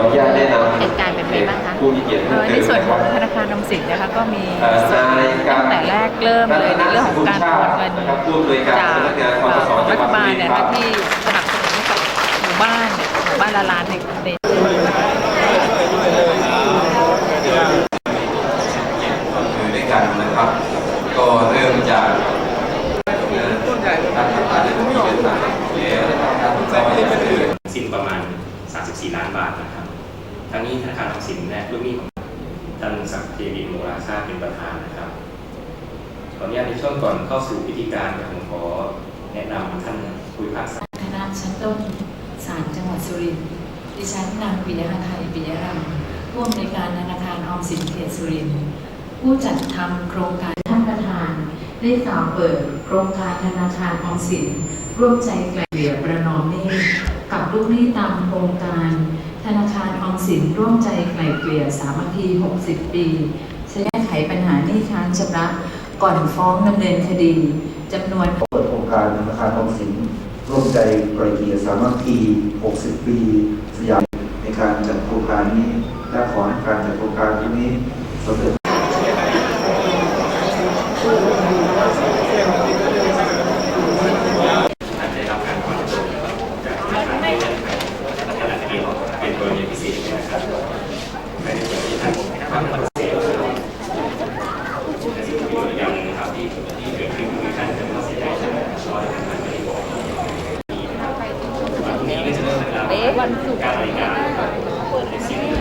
อนุญาตแนะนำเหตุการณ์เป็นไงบ้างคะผู้มีเกียรติเอ่อในส่วนของธนาคารออมสินนะคะก็มีเอ่อส่วนนายกาตั้งแต่แรกเริ่มเลยในเรื่องของการโอนเงินนะครับผู้อำนวยการจากสำนักงานคอสชจัรังหวัฐดบาลเนี่ยบุรีรัมย์ที่สนับสนุนให้กับหมู่บ้านเนี่ยหมู่บ้านละล้านในในคือด้วยกันนะครับก็เริ่มจากการทำงานในที่เป็นต่างแล้วนะครับการต่อไปก็คือสิ้นประมาณ 34 ล้านบาทนะครับ ทั้งนี้ธนาคารออมสินและลูกหนี้ของท่านศักเทวินโมราชาเป็นประธานนะครับขออนุญาตในช่วงก่อนเข้าสู่พิธีการผมขอแนะนำท่านผู้พิพากษาคณะชั้นต้นศาลจังหวัดสุรินทร์ดิฉันนางปิยะไทยปิยะรัมผู้อำนวยการธนาคารออมสินเขตสุรินทร์ผู้จัดทำโครงการท่านประธาน ได้กล่าวเปิดโครงการธนาคารออมสินร่วมใจไกลเกลี่ยประนอมหนี้กับลูกหนี้ตามโครงการาคารออมสินร่วมใจไกลเกลี่ยสามัคคี 60 ปีแก้ไขปัญหาหนี้ค้างชำระก่อนฟ้องดำเนินคดีจำนวนเปิดโครงการธนาคารออมสินร่วมใจไกลเกลี่ยสามัคคี 60 ปีสยามในการจัดโครงการนี้และขอให้การจัดโครงการนี้สำเร็จ ช่ไหมเพราะว่าท่านไม่ได้บอกวันพรุ่งนี้ก็จะเริ่มเวลาวันศุกร์การรายการนะครับในสิ่งที่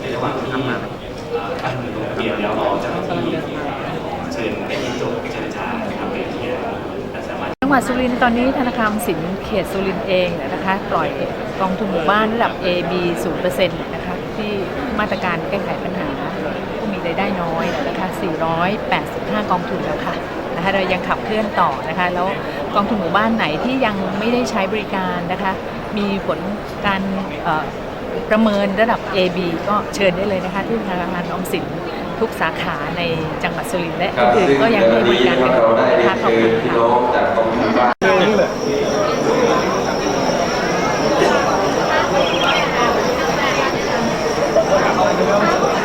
ในระหว่างที่เอ่อท่านลงทะเบียนแล้วรอเจ้าหน้าที่เชิญไปที่โต๊ะเจรจานะครับไปที่ท่านสามารถ จั งหวัดสุรินทร์ตอนนี้ธนาคารสินเขตสุรินทร์เองนะคะปล่อยกองทุนหมู่บ้านระดับ A B 0%นะคะที่มาตรการแก้ไขปัญหาผู้มีรายได้น้อยนะคะ485 กองทุนแล้วค่ะนะคะเรายังขับเคลื่อนต่อนะคะแล้วกองทุนหมู่บ้านไหนที่ยังไม่ได้ใช้บริการนะคะมีผลการประเมินระดับ AB ก็เชิญได้เลยนะคะที่ธนาคารออมสิน ทุกสาขาในจังหวัดสุรินทร์และอื่นๆก็ยังมีบริการกันอยู่นะคะขอบคุณค่ะ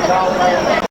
เรา